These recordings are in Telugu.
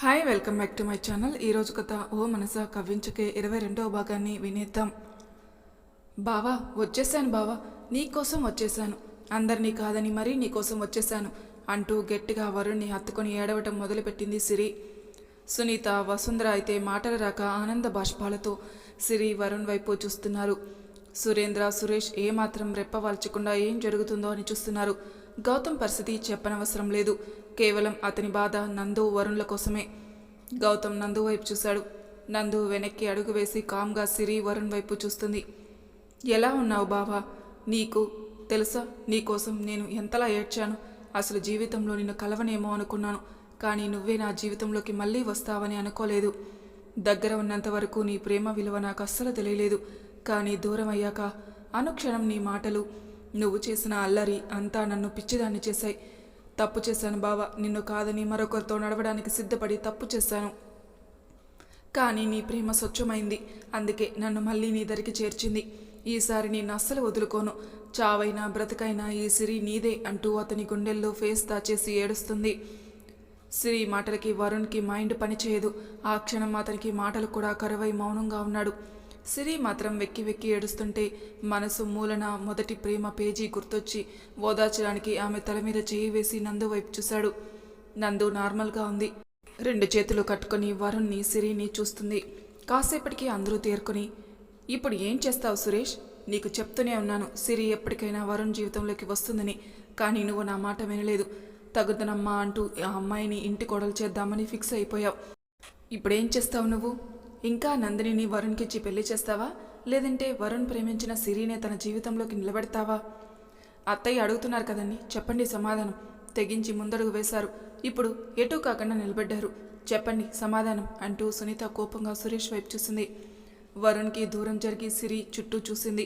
Hi welcome back to my channel ఈరోజు కథ ఓ మనస కవ్వించకే ఇరవై రెండవ భాగాన్ని వినేద్దాం. బావా వచ్చేసాను బావా. నీకోసం వచ్చేసాను అందరినీ కాదని మరీ నీకోసం వచ్చేసాను అంటూ గట్టిగా వరుణ్ణి హత్తుకొని ఏడవటం మొదలుపెట్టింది సిరి. సునీత వసుంధర అయితే మాటలు రాక ఆనంద బాష్పాలతో సిరి వరుణ్ వైపు చూస్తున్నారు. సురేంద్ర సురేష్ ఏమాత్రం రెప్పవాల్చకుండా ఏం జరుగుతుందో అని చూస్తున్నారు. గౌతమ్ పరిస్థితి చెప్పనవసరం లేదు. కేవలం అతని బాధ నందు వరుణ్ల కోసమే. గౌతమ్ నందు వైపు చూశాడు. నందు వెనక్కి అడుగు వేసి కామ్గా సిరి వరుణ్ వైపు చూస్తుంది. ఎలా ఉన్నావు బావా? నీకు తెలుసా? నీకోసం నేను ఎంతలా ఏడ్చాను? అసలు జీవితంలో నిన్ను కలవనేమో అనుకున్నాను. కానీ నువ్వే నా జీవితంలోకి మళ్ళీ వస్తావని అనుకోలేదు. దగ్గర ఉన్నంత వరకు నీ ప్రేమ విలువ నాకు అస్సలు తెలియలేదు. కానీ దూరం అయ్యాక అనుక్షణం నీ మాటలు నువ్వు చేసిన అల్లరి అంతా నన్ను పిచ్చిదాన్ని చేశాయి. తప్పు చేశాను బావా. నిన్ను కాదని మరొకరితో నడవడానికి సిద్ధపడి తప్పు చేశాను. కానీ నీ ప్రేమ స్వచ్ఛమైంది. అందుకే నన్ను మళ్ళీ నీ దరికి చేర్చింది. ఈసారి నేను అస్సలు వదులుకోను. చావైనా బ్రతకైనా ఈ సిరి నీదే అంటూ అతని గుండెల్లో ఫేస్ దాచేసి ఏడుస్తుంది. సిరి మాటలకి వరుణ్కి మైండ్ పనిచేయదు. ఆ క్షణం అతనికి మాటలు కూడా కరువై మౌనంగా ఉన్నాడు. సిరి మాత్రం వెక్కి వెక్కి ఏడుస్తుంటే మనసు మూలన మొదటి ప్రేమ పేజీ గుర్తొచ్చి ఓదార్చడానికి ఆమె తల మీద చేయి వేసి నందు వైపు చూశాడు. నందు నార్మల్గా ఉంది. రెండు చేతులు కట్టుకొని వరుణ్ని సిరిని చూస్తుంది. కాసేపటికి అందరూ తేరుకొని ఇప్పుడు ఏం చేస్తావు సురేష్? నీకు చెప్తూనే ఉన్నాను. సిరి ఎప్పటికైనా వరుణ్ జీవితంలోకి వస్తుందని కానీ నువ్వు నా మాట వినలేదు. తగుదనమ్మా అంటూ ఆ అమ్మాయిని ఇంటి కొడలు చేద్దామని ఫిక్స్ అయిపోయావు. ఇప్పుడేం చేస్తావు నువ్వు? ఇంకా నందినిని వరుణ్కిచ్చి పెళ్ళి చేస్తావా? లేదంటే వరుణ్ ప్రేమించిన సిరినే తన జీవితంలోకి నిలబెడతావా? అత్తయ్య అడుగుతున్నారు కదండి. చెప్పండి సమాధానం. తెగించి ముందడుగు వేశారు. ఇప్పుడు ఎటూ కాకుండా నిలబడ్డారు. చెప్పండి సమాధానం అంటూ సునీత కోపంగా సురేష్ వైపు చూసింది. వరుణ్కి దూరం జరిగి సిరి చుట్టూ చూసింది.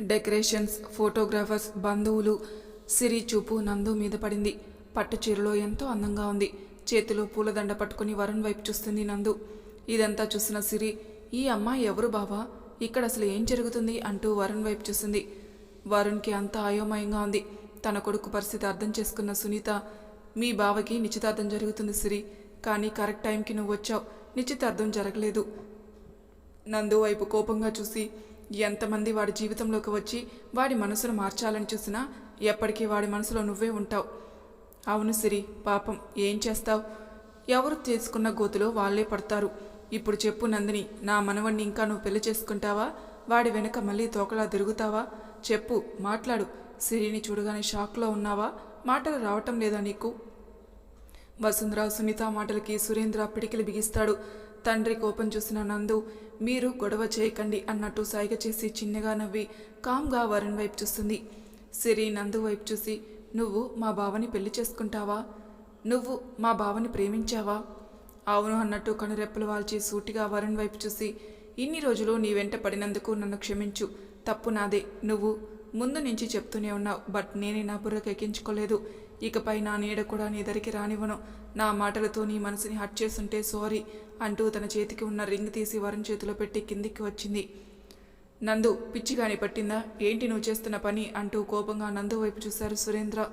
డెకరేషన్స్ ఫోటోగ్రాఫర్స్ బంధువులు. సిరి చూపు నందు మీద పడింది. పట్టు చీరలో ఎంతో అందంగా ఉంది. చేతిలో పూలదండ పట్టుకుని వరుణ్ వైపు చూస్తుంది నందు. ఇదంతా చూసిన సిరి ఈ అమ్మాయి ఎవరు బావా? ఇక్కడ అసలు ఏం జరుగుతుంది అంటూ వరుణ్ వైపు చూసింది. వరుణ్కి అంతా అయోమయంగా ఉంది. తన కొడుకు పరిస్థితి అర్థం చేసుకున్న సునీత మీ బావకి నిశ్చితార్థం జరుగుతుంది సిరి కానీ కరెక్ట్ టైంకి నువ్వు వచ్చావు. నిశ్చితార్థం జరగలేదు. నందు వైపు కోపంగా చూసి ఎంతమంది వాడి జీవితంలోకి వచ్చి వాడి మనసును మార్చాలని చూసినా ఎప్పటికీ వాడి మనసులో నువ్వే ఉంటావు. అవును సిరి పాపం ఏం చేస్తావు? ఎవరు తీసుకున్న గోతులో వాళ్ళే పడతారు. ఇప్పుడు చెప్పు నందిని నా మనవణ్ణి ఇంకా నువ్వు పెళ్ళి చేసుకుంటావా? వాడి వెనుక మళ్ళీ తోకలా తిరుగుతావా? చెప్పు మాట్లాడు. సిరిని చూడగానే షాక్లో ఉన్నావా? మాటలు రావటం లేదా నీకు? వసుంధర సునీత మాటలకి సురేంద్ర పిడికిలు బిగిస్తాడు. తండ్రి కోపం చూసిన నందు మీరు గొడవ చేయకండి అన్నట్టు సైగ చేసి చిన్నగా నవ్వి కామ్గా వరుణ్ వైపు చూస్తుంది. సిరి నందు వైపు చూసి నువ్వు మా బావని పెళ్ళి చేసుకుంటావా? నువ్వు మా బావని ప్రేమించావా? అవును అన్నట్టు కనురెప్పలు వాల్చి సూటిగా వరుణ్ వైపు చూసి ఇన్ని రోజులు నీ వెంట పడినందుకు నన్ను క్షమించు. తప్పు నాదే. నువ్వు ముందు నుంచి చెప్తూనే ఉన్నావు బట్ నేనే నా బుర్రకు ఎక్కించుకోలేదు. ఇకపై నా నీడ కూడా నీ దరికి రానివ్వను. నా మాటలతో నీ మనసుని హట్ చేస్తుంటే సారీ అంటూ తన చేతికి ఉన్న రింగ్ తీసి వరుణ్ చేతిలో పెట్టి కిందికి వచ్చింది. నందు పిచ్చిగాని పట్టిందా? ఏంటి నువ్వు చేస్తున్న పని? అంటూ కోపంగా నందు వైపు చూశారు సురేంద్ర.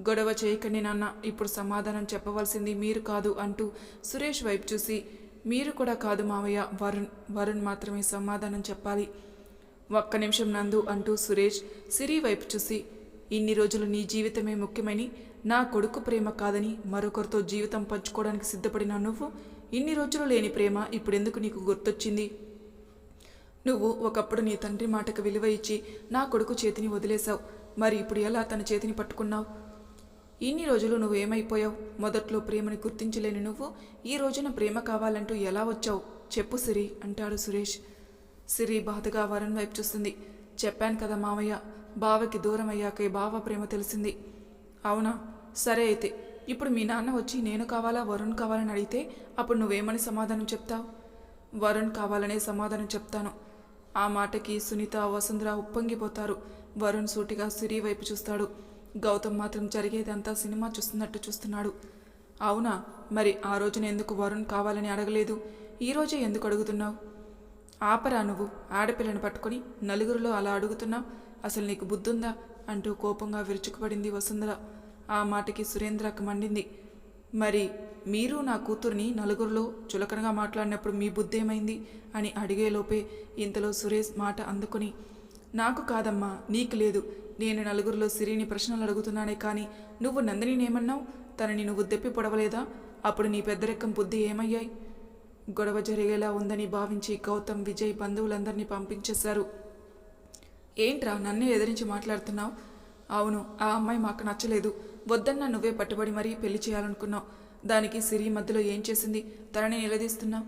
గొడవ చేయకండి నాన్న ఇప్పుడు సమాధానం చెప్పవలసింది మీరు కాదు అంటూ సురేష్ వైపు చూసి మీరు కూడా కాదు మావయ్య వరుణ్ వరుణ్ మాత్రమే సమాధానం చెప్పాలి. ఒక్క నిమిషం నందు అంటూ సురేష్ సిరి వైపు చూసి ఇన్ని రోజులు నీ జీవితమే ముఖ్యమని నా కొడుకు ప్రేమ కాదని మరొకరితో జీవితం పంచుకోవడానికి సిద్ధపడిన నువ్వు? ఇన్ని రోజులు లేని ప్రేమ ఇప్పుడెందుకు నీకు గుర్తొచ్చింది? నువ్వు ఒకప్పుడు నీ తండ్రి మాటకు విలువ ఇచ్చి నా కొడుకు చేతిని వదిలేశావు. మరి ఇప్పుడు ఎలా తన చేతిని పట్టుకున్నావు? ఇన్ని రోజులు నువ్వు ఏమైపోయావు? మొదట్లో ప్రేమని గుర్తించలేని నువ్వు ఈ రోజున ప్రేమ కావాలంటూ ఎలా వచ్చావు? చెప్పు సిరి అంటాడు సురేష్. సిరి బాధగా వరుణ్ వైపు చూస్తుంది. చెప్పాను కదా మావయ్య బావకి దూరం అయ్యాకే బావ ప్రేమ తెలిసింది. అవునా? సరే అయితే ఇప్పుడు మీ నాన్న వచ్చి నేను కావాలా వరుణ్ కావాలని అడిగితే అప్పుడు నువ్వేమని సమాధానం చెప్తావు? వరుణ్ కావాలనే సమాధానం చెప్తాను. ఆ మాటకి సునీత వసుంధర ఉప్పొంగిపోతారు. వరుణ్ సూటిగా సిరి వైపు చూస్తాడు. గౌతమ్ మాత్రం జరిగేదంతా సినిమా చూస్తున్నట్టు చూస్తున్నాడు. అవునా? మరి ఆ రోజున ఎందుకు వరుణ్ కావాలని అడగలేదు? ఈ రోజే ఎందుకు అడుగుతున్నావు? ఆపరా నువ్వు ఆడపిల్లను పట్టుకొని నలుగురిలో అలా అడుగుతున్నావు? అసలు నీకు బుద్ధుందా? అంటూ కోపంగా విరుచుకుపడింది వసుంధర. ఆ మాటకి సురేంద్రకు మండింది. మరి మీరు నా కూతుర్ని నలుగురిలో చులకనగా మాట్లాడినప్పుడు మీ బుద్ధి ఏమైంది అని అడిగేలోపే ఇంతలో సురేష్ మాట అందుకుని నాకు కాదమ్మా నీకు లేదు. నేను నలుగురిలో సిరిని ప్రశ్నలు అడుగుతున్నానే కానీ నువ్వు నందిని ఏమన్నావు? తనని నువ్వు దెప్పి పొడవలేదా? అప్పుడు నీ పెద్దరెక్కం బుద్ధి ఏమయ్యాయి? గొడవ జరిగేలా ఉందని భావించి గౌతమ్ విజయ్ బంధువులందరినీ పంపించేశారు. ఏంట్రా నన్నే ఎదిరించి మాట్లాడుతున్నావు? అవును ఆ అమ్మాయి మాకు నచ్చలేదు. వద్దన్న నువ్వే పట్టుబడి మరీ పెళ్ళి చేయాలనుకున్నావు. దానికి సిరి మధ్యలో ఏం చేసింది? తనని నిలదీస్తున్నావు?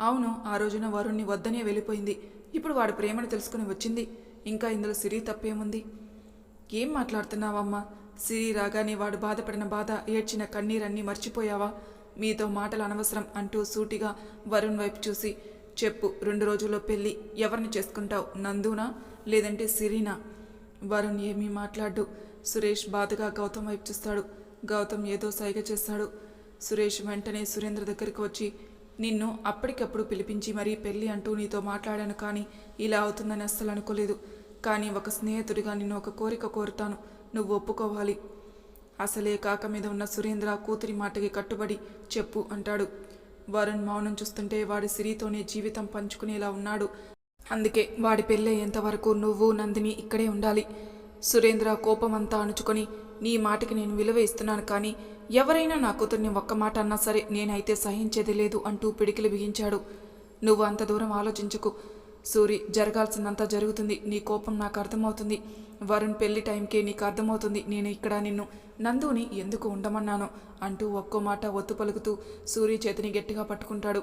అవును ఆ రోజున వరుణ్ణి వద్దనే వెళ్ళిపోయింది. ఇప్పుడు వాడు ప్రేమను తెలుసుకుని వచ్చింది. ఇంకా ఇందులో సిరి తప్పేముంది? ఏం మాట్లాడుతున్నావమ్మా? సిరి రాగానే వాడు బాధపడిన బాధ ఏడ్చిన కన్నీరన్నీ మర్చిపోయావా? మీతో మాటలు అనవసరం అంటూ సూటిగా వరుణ్ వైపు చూసి చెప్పు రెండు రోజుల్లో పెళ్ళి ఎవరిని చేసుకుంటావు? నందునా? లేదంటే సిరీనా? వరుణ్ ఏమీ మాట్లాడు. సురేష్ బాధగా గౌతమ్ వైపు చూస్తాడు. గౌతమ్ ఏదో సైగ చేస్తాడు. సురేష్ వెంటనే సురేంద్ర దగ్గరికి వచ్చి నిన్ను అప్పటికప్పుడు పిలిపించి మరీ పెళ్ళి అంటూ నీతో మాట్లాడాను కానీ ఇలా అవుతుందని అస్సలు అనుకోలేదు. కానీ ఒక స్నేహితుడిగా నిన్ను ఒక కోరిక కోరుతాను. నువ్వు ఒప్పుకోవాలి. అసలే కాక మీద ఉన్న సురేంద్ర కూతురి మాటకి కట్టుబడి చెప్పు అంటాడు. వరుణ్ మౌనం చూస్తుంటే వాడి సిరితోనే జీవితం పంచుకునేలా ఉన్నాడు. అందుకే వాడి పెళ్ళే ఎంతవరకు నువ్వు నందిని ఇక్కడే ఉండాలి. సురేంద్ర కోపం అంతా అణుచుకొని నీ మాటకి నేను విలువ ఇస్తున్నాను కానీ ఎవరైనా నా కూతుర్ని ఒక్క మాట అన్నా సరే నేనైతే సహించేది లేదు అంటూ పిడికిలు బిగించాడు. నువ్వు అంత దూరం ఆలోచించుకు. సూరి జరగాల్సిందంతా జరుగుతుంది. నీ కోపం నాకు అర్థమవుతుంది. వరుణ్ పెళ్ళి టైంకే నీకు అర్థమవుతుంది. నేను ఇక్కడ నిన్ను నందుని ఎందుకు ఉండమన్నాను అంటూ ఒక్కో మాట ఒత్తు పలుకుతూ సూరి చేతిని గట్టిగా పట్టుకుంటాడు.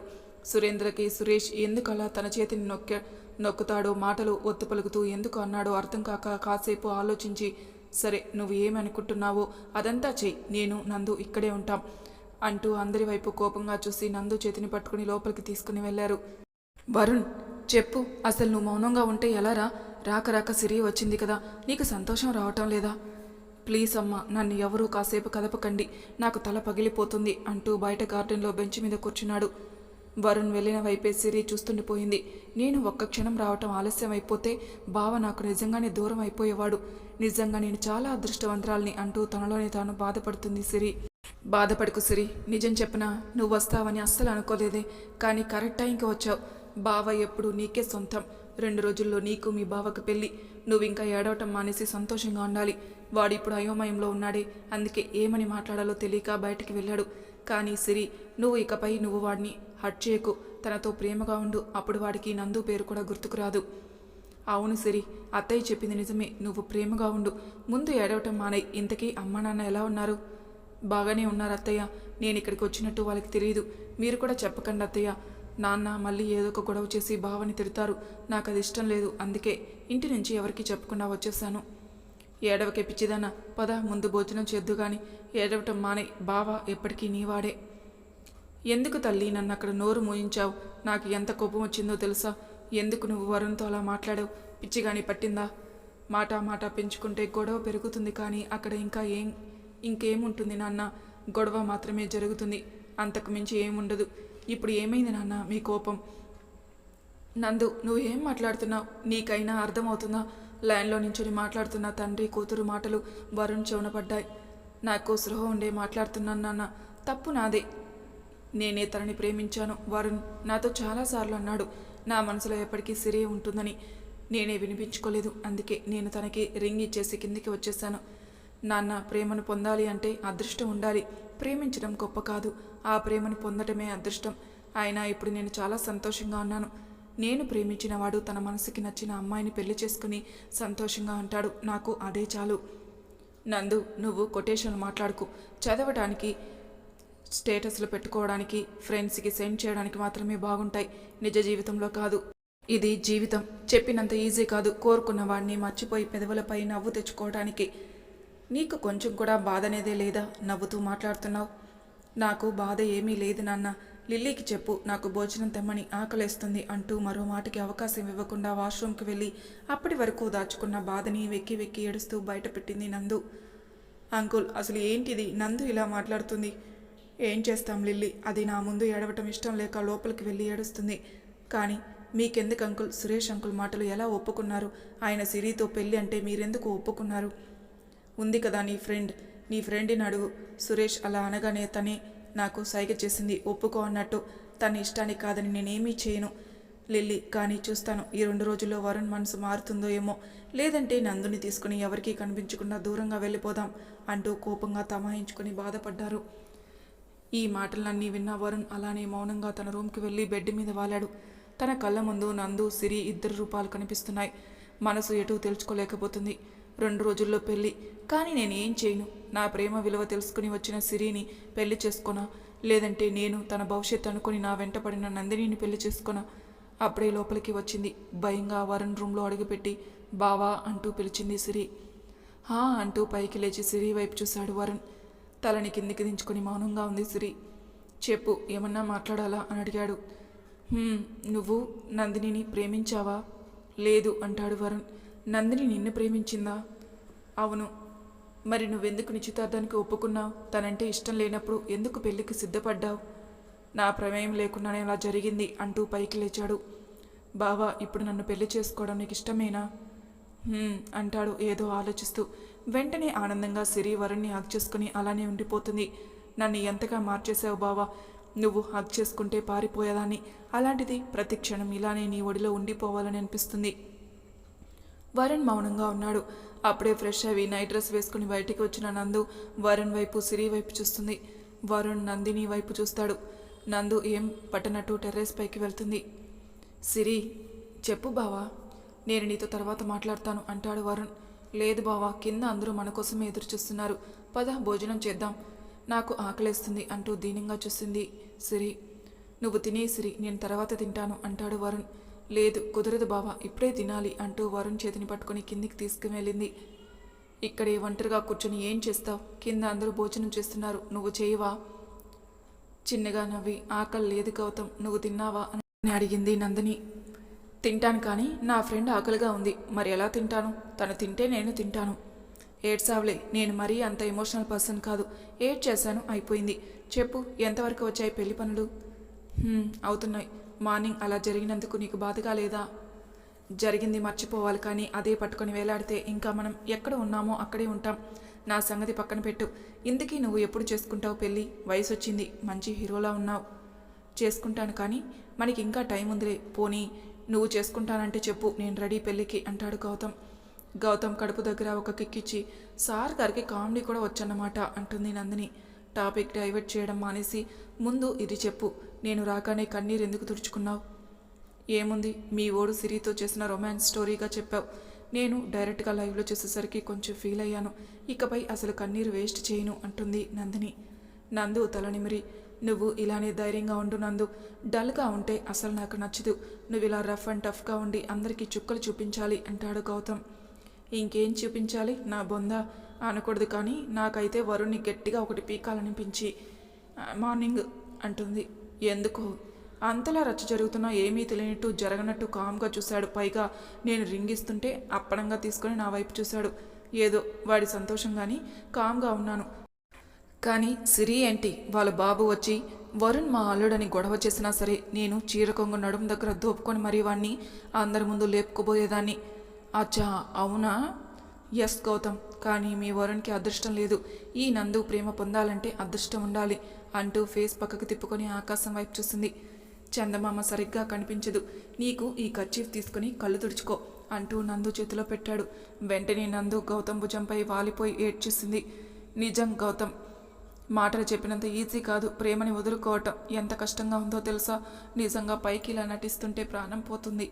సురేంద్రకి సురేష్ ఎందుకు అలా తన చేతిని నొక్క నొక్కుతాడో మాటలు ఒత్తు పలుకుతూ ఎందుకు అన్నాడో అర్థం కాక కాసేపు ఆలోచించి సరే నువ్వు ఏమనుకుంటున్నావో అదంతా చెయ్యి నేను నందు ఇక్కడే ఉంటాం అంటూ అందరి వైపు కోపంగా చూసి నందు చేతిని పట్టుకుని లోపలికి తీసుకుని వెళ్ళారు. వరుణ్ చెప్పు. అసలు నువ్వు మౌనంగా ఉంటే ఎలా రా? రాక రాక సిరి వచ్చింది కదా. నీకు సంతోషం రావటం లేదా? ప్లీజ్ అమ్మా నన్ను ఎవరూ కాసేపు కదపకండి. నాకు తల పగిలిపోతుంది అంటూ బయట గార్డెన్లో బెంచ్ మీద కూర్చున్నాడు. వరుణ్ వెళ్ళిన వైపే సిరి చూస్తుండిపోయింది నేను ఒక్క క్షణం రావటం ఆలస్యం అయిపోతే బావ నాకు నిజంగానే దూరం అయిపోయేవాడు. నిజంగా నేను చాలా అదృష్టవంతురాల్ని అంటూ తనలోనే తాను బాధపడుతుంది సిరి. బాధపడకు సిరి. నిజం చెప్పనా? నువ్వు వస్తావని అస్సలు అనుకోలేదే. కానీ కరెక్ట్ టైంకి వచ్చావు. బావ ఎప్పుడు నీకే సొంతం. రెండు రోజుల్లో నీకు మీ బావకు పెళ్ళి. నువ్వు ఇంకా ఏడవటం మానేసి సంతోషంగా ఉండాలి. వాడు ఇప్పుడు అయోమయంలో ఉన్నాడే. అందుకే ఏమని మాట్లాడాలో తెలియక బయటికి వెళ్ళాడు. కానీ సిరి నువ్వు ఇకపై నువ్వు వాడిని హట్ చేయకు. తనతో ప్రేమగా ఉండు. అప్పుడు వాడికి నందు పేరు కూడా గుర్తుకురాదు అవును సిరి అత్తయ్య చెప్పింది నిజమే. నువ్వు ప్రేమగా ఉండు. ముందు ఏడవటం మానే. ఇంతకీ అమ్మా నాన్న ఎలా ఉన్నారు? బాగానే ఉన్నారు అత్తయ్య. నేను ఇక్కడికి వచ్చినట్టు వాళ్ళకి తెలియదు మీరు కూడా చెప్పకండి అత్తయ్య. నాన్న మళ్ళీ ఏదో ఒక గొడవ చేసి బావని తిడతారు. నాకు అది ఇష్టం లేదు. అందుకే ఇంటి నుంచి ఎవరికి చెప్పకుండా వచ్చేసాను ఏడవకే పిచ్చిదానా. పద ముందు భోజనం చేద్దు గాని. ఏడవటం మానే. బావ ఎప్పటికీ నీవాడే. ఎందుకు తల్లి నన్ను అక్కడ నోరు మోయించావు? నాకు ఎంత కోపం వచ్చిందో తెలుసా? ఎందుకు నువ్వు వరుణ్తో అలా మాట్లాడావు? పిచ్చిగాని పట్టిందా? మాట మాట పెంచుకుంటే గొడవ పెరుగుతుంది కానీ అక్కడ ఇంకా ఏం ఇంకేముంటుంది నాన్న? గొడవ మాత్రమే జరుగుతుంది. అంతకు మించి ఏముండదు. ఇప్పుడు ఏమైంది నాన్న మీ కోపం? నందు నువ్వు ఏం మాట్లాడుతున్నావు? నీకైనా అర్థమవుతుందా? లైన్లో నించుని మాట్లాడుతున్న తండ్రి కూతురు మాటలు వరుణ్ చెవునపడ్డాయి నాకు సృహ ఉండే మాట్లాడుతున్నాను నాన్న. తప్పు నాదే. నేనే తనని ప్రేమించాను. వరుణ్ నాతో చాలాసార్లు అన్నాడు. నా మనసులో ఎప్పటికీ సిరే ఉంటుందని నేనే వినిపించుకోలేదు. అందుకే నేను తనకి రింగ్ ఇచ్చేసి కిందికి వచ్చేసాను. నాన్న ప్రేమను పొందాలి అంటే అదృష్టం ఉండాలి. ప్రేమించడం గొప్ప కాదు. ఆ ప్రేమను పొందటమే అదృష్టం. అయినా ఇప్పుడు నేను చాలా సంతోషంగా ఉన్నాను. నేను ప్రేమించిన వాడు తన మనసుకి నచ్చిన అమ్మాయిని పెళ్ళి చేసుకుని సంతోషంగా ఉంటాడు. నాకు అదే చాలు. నందు నువ్వు కొటేషన్లు మాట్లాడుకు. చదవడానికి స్టేటస్లు పెట్టుకోవడానికి ఫ్రెండ్స్కి సెండ్ చేయడానికి మాత్రమే బాగుంటాయి. నిజ జీవితంలో కాదు. ఇది జీవితం. చెప్పినంత ఈజీ కాదు. కోరుకున్న వాడిని మర్చిపోయి పెదవులపై నవ్వు తెచ్చుకోవడానికి నీకు కొంచెం కూడా బాధ అనేదే లేదా? నవ్వుతూ మాట్లాడుతున్నావు. నాకు బాధ ఏమీ లేదు నాన్న. లిల్లీకి చెప్పు నాకు భోజనం తెమ్మని ఆకలేస్తుంది అంటూ మరో మాటకి అవకాశం ఇవ్వకుండా వాష్రూమ్కి వెళ్ళి అప్పటి వరకు దాచుకున్న బాధని వెక్కి వెక్కి ఏడుస్తూ బయటపెట్టింది నందు. అంకుల్ అసలు ఏంటిది? నందు ఇలా మాట్లాడుతుంది. ఏం చేస్తాం లిల్లీ? అది నా ముందు ఏడవటం ఇష్టం లేక లోపలికి వెళ్ళి ఏడుస్తుంది. కానీ మీకెందుకు అంకుల్? సురేష్ అంకుల్ మాటలు ఎలా ఒప్పుకున్నారు? ఆయన సిరితో పెళ్ళి అంటే మీరెందుకు ఒప్పుకున్నారు? ఉంది కదా నీ ఫ్రెండ్? నీ ఫ్రెండ్ని అడుగు. సురేష్ అలా అనగానే తనే నాకు సైగ చేసింది. ఒప్పుకో అన్నట్టు. తన ఇష్టానికి కాదని నేనేమీ చేయను. లిల్లీ కానీ చూస్తాను. ఈ రెండు రోజుల్లో వరుణ్ మనసు మారుతుందో ఏమో. లేదంటే నందుని తీసుకుని ఎవరికీ కనిపించకుండా దూరంగా వెళ్ళిపోదాం అంటూ కోపంగా తమాయించుకుని బాధపడ్డారు. ఈ మాటలన్నీ విన్న వరుణ్ అలానే మౌనంగా తన రూమ్కి వెళ్ళి బెడ్ మీద వాలాడు. తన కళ్ళ ముందు నందు సిరి ఇద్దరు రూపాలు కనిపిస్తున్నాయి. మనసు ఎటూ తెలుసుకోలేకపోతుంది. రెండు రోజుల్లో పెళ్ళి. కానీ నేను ఏం చేయను. నా ప్రేమ విలువ తెలుసుకుని వచ్చిన సిరిని పెళ్ళి చేసుకోనా లేదంటే నేను తన భవిష్యత్తు అనుకుని నా వెంట పడిన నందినిని పెళ్ళి చేసుకోనా అప్పుడే లోపలికి వచ్చింది. భయంగా వరుణ్ రూమ్లో అడుగుపెట్టి బావా అంటూ పిలిచింది సిరి. హా అంటూ పైకి లేచి సిరి వైపు చూశాడు వరుణ్. తలని కిందికి దించుకొని మౌనంగా ఉంది సిరి. చెప్పు ఏమన్నా మాట్లాడాలా? అని అడిగాడు. నువ్వు నందినిని ప్రేమించావా? లేదు అంటాడు వరుణ్. నందిని నిన్ను ప్రేమించిందా? అవును. మరి నువ్వెందుకు నిశ్చితార్థానికి ఒప్పుకున్నావు? తనంటే ఇష్టం లేనప్పుడు ఎందుకు పెళ్ళికి సిద్ధపడ్డావు? నా ప్రమేయం లేకుండానే అలా జరిగింది అంటూ పైకి లేచాడు. బావా ఇప్పుడు నన్ను పెళ్ళి చేసుకోవడం నీకు ఇష్టమేనా? అంటాడు ఏదో ఆలోచిస్తూ. వెంటనే ఆనందంగా సిరి వరుణ్ణి హక్ చేసుకుని అలానే ఉండిపోతుంది. నన్ను ఎంతగా మార్చేశావు బావా? నువ్వు హక్ చేసుకుంటే పారిపోయేదాన్ని. అలాంటిది ప్రతి క్షణం ఇలానే నీ ఒడిలో ఉండిపోవాలని అనిపిస్తుంది. వరుణ్ మౌనంగా ఉన్నాడు. అప్పుడే ఫ్రెష్ అవి నైట్ డ్రెస్ వేసుకుని బయటికి వచ్చిన నందు వరుణ్ వైపు సిరి వైపు చూస్తుంది. వరుణ్ నందిని వైపు చూస్తాడు. నందు ఏం పట్టనట్టు టెర్రస్ పైకి వెళ్తుంది. సిరి చెప్పు బావా నేను నీతో తర్వాత మాట్లాడతాను అంటాడు వరుణ్. లేదు బావా కింద అందరూ మన కోసమే ఎదురు చూస్తున్నారు. పద భోజనం చేద్దాం. నాకు ఆకలేస్తుంది అంటూ దీనంగా చూస్తుంది సిరి. నువ్వు తినే సిరి నేను తర్వాత తింటాను అంటాడు వరుణ్. లేదు కుదరదు బావా ఇప్పుడే తినాలి అంటూ వరుణ్ చేతిని పట్టుకొని కిందికి తీసుకువెళ్ళింది. ఇక్కడే ఒంటరిగా కూర్చొని ఏం చేస్తావు? కింద అందరూ భోజనం చేస్తున్నారు నువ్వు చేయవా? చిన్నగా నవ్వి ఆకలి లేదు గౌతమ్ నువ్వు తిన్నావా అని అడిగింది నందిని. తింటాను కానీ నా ఫ్రెండ్ ఆకలిగా ఉంది మరి ఎలా తింటాను? తను తింటే నేను తింటాను. ఏడ్సావులే నేను మరీ అంత ఎమోషనల్ పర్సన్ కాదు. ఏడ్ చేశాను అయిపోయింది. చెప్పు ఎంతవరకు వచ్చాయి పెళ్ళి పనులు? అవుతున్నాయి. మార్నింగ్ అలా జరిగినందుకు నీకు బాధగా లేదా? జరిగింది మర్చిపోవాలి కానీ అదే పట్టుకొని వేలాడితే ఇంకా మనం ఎక్కడ ఉన్నామో అక్కడే ఉంటాం. నా సంగతి పక్కన పెట్టు. ఇందుకీ నువ్వు ఎప్పుడు చేసుకుంటావు పెళ్ళి? వయసు వచ్చింది మంచి హీరోలా ఉన్నావు. చేసుకుంటాను కానీ మనకి ఇంకా టైం ఉందిలే. పోనీ నువ్వు చేసుకుంటానంటే చెప్పు. నేను రెడీ పెళ్ళికి అంటాడు గౌతమ్. గౌతమ్ కడుపు దగ్గర ఒక కిక్కిచ్చి సార్ గారికి కామెడీ కూడా వచ్చన్నమాట అంటుంది నందిని. టాపిక్ డైవర్ట్ చేయడం మానేసి ముందు ఇది చెప్పు. నేను రాగానే కన్నీరు ఎందుకు తుడుచుకున్నావు? ఏముంది? మీ ఓడు సిరితో చేసిన రొమాన్స్ స్టోరీగా చెప్పావు. నేను డైరెక్ట్గా లైవ్లో చేసేసరికి కొంచెం ఫీల్ అయ్యాను. ఇకపై అసలు కన్నీరు వేస్ట్ చేయను అంటుంది నందిని. నందు తలనిమిరి నువ్వు ఇలానే ధైర్యంగా ఉండు నందు. డల్గా ఉంటే అసలు నాకు నచ్చదు. నువ్వు ఇలా రఫ్ అండ్ టఫ్గా ఉండి అందరికీ చుక్కలు చూపించాలి అంటాడు గౌతమ్. ఇంకేం చూపించాలి? నా బొంద? అనకూడదు కానీ నాకైతే వరుణ్ణి గట్టిగా ఒకటి పీకాలనిపించి మార్నింగ్ అంటుంది. ఎందుకు? అంతలా రచ్చ జరుగుతున్నా ఏమీ తెలియనట్టు జరగనట్టు కామ్గా చూశాడు. పైగా నేను రింగిస్తుంటే అప్పడంగా తీసుకొని నా వైపు చూశాడు. ఏదో వాడి సంతోషంగాని కామ్గా ఉన్నాను. కానీ సిరి ఏంటి? వాళ్ళ బాబు వచ్చి వరుణ్ మా అల్లుడని గొడవ చేసినా సరే నేను చీరకొంగు నడుము దగ్గర దోపుకొని మరీ వాణ్ణి అందరి ముందు లేపుకుపోయేదాన్ని అచ్చా అవునా? ఎస్ గౌతమ్. కానీ మీ వరుణ్కి అదృష్టం లేదు. ఈ నందు ప్రేమ పొందాలంటే అదృష్టం ఉండాలి. అంటూ ఫేస్ పక్కకు తిప్పుకొని ఆకాశం వైపు చూసింది చందమామ సరిగ్గా కనిపించదు. నీకు ఈ కర్చీఫ్ తీసుకుని కళ్ళు తుడుచుకో అంటూ నందు చేతిలో పెట్టాడు. వెంటనే నందు గౌతమ్ భుజంపై వాలిపోయి ఏడ్చేసింది నిజం గౌతమ్ మాటలు చెప్పినంత ఈజీ కాదు. ప్రేమని వదులుకోవటం ఎంత కష్టంగా ఉందో తెలుసా? నిజంగా పైకి ఇలా నటిస్తుంటే ప్రాణం పోతుంది.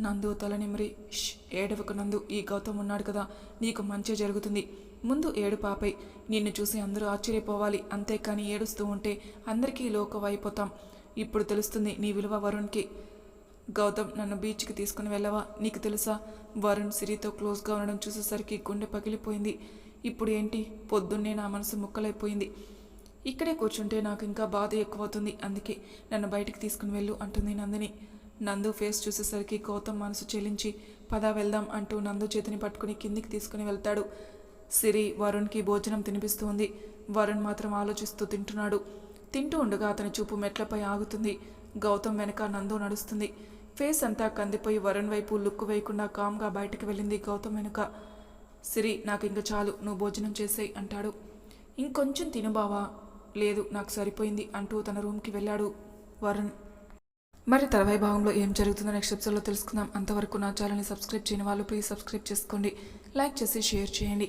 నందు తలనిమిరి "ష్, ఏడవకు నందు. ఈ గౌతమ్ ఉన్నాడు కదా. నీకు మంచి జరుగుతుంది. ముందు ఏడు పాపై నిన్ను చూసి అందరూ ఆశ్చర్యపోవాలి. అంతేకాని ఏడుస్తూ ఉంటే అందరికీ లోకవైపోతాం ఇప్పుడు తెలుస్తుంది నీ విలువ వరుణ్కి. గౌతమ్ నన్ను బీచ్కి తీసుకుని వెళ్ళవా? నీకు తెలుసా? వరుణ్ సిరితో క్లోజ్గా ఉండడం చూసేసరికి గుండె పగిలిపోయింది. ఇప్పుడు ఏంటి? పొద్దున్నే నా మనసు ముక్కలైపోయింది. ఇక్కడే కూర్చుంటే నాకు ఇంకా బాధ ఎక్కువవుతుంది. అందుకే నన్ను బయటికి తీసుకుని వెళ్ళు అంటుంది నందిని. నందు ఫేస్ చూసేసరికి గౌతమ్ మనసు చెల్లించి పదా వెళ్దాం అంటూ నందు చేతిని పట్టుకుని కిందికి తీసుకుని వెళ్తాడు. సిరి వరుణ్కి భోజనం తినిపిస్తుంది. వరుణ్ మాత్రం ఆలోచిస్తూ తింటున్నాడు. తింటూ ఉండగా అతని చూపు మెట్లపై ఆగుతుంది. గౌతమ్ వెనక నందు నడుస్తుంది. ఫేస్ అంతా కందిపోయి వరుణ్ వైపు లుక్కు వేయకుండా కామ్గా బయటకు వెళ్ళింది గౌతమ్ వెనుక. సిరి నాకు ఇంకా చాలు నువ్వు భోజనం చేసేయి అంటాడు. ఇంకొంచెం తినుబావా లేదు నాకు సరిపోయింది అంటూ తన రూమ్కి వెళ్ళాడు వరుణ్. మరి తర్వాయి భాగంలో ఏం జరుగుతుందో నెక్స్ట్ ఎపిసోడ్లో తెలుసుకుందాం. అంతవరకు నా ఛానల్ని సబ్స్క్రైబ్ చేయని వాళ్ళు ప్లీజ్ సబ్స్క్రైబ్ చేసుకోండి. లైక్ చేసి షేర్ చేయండి.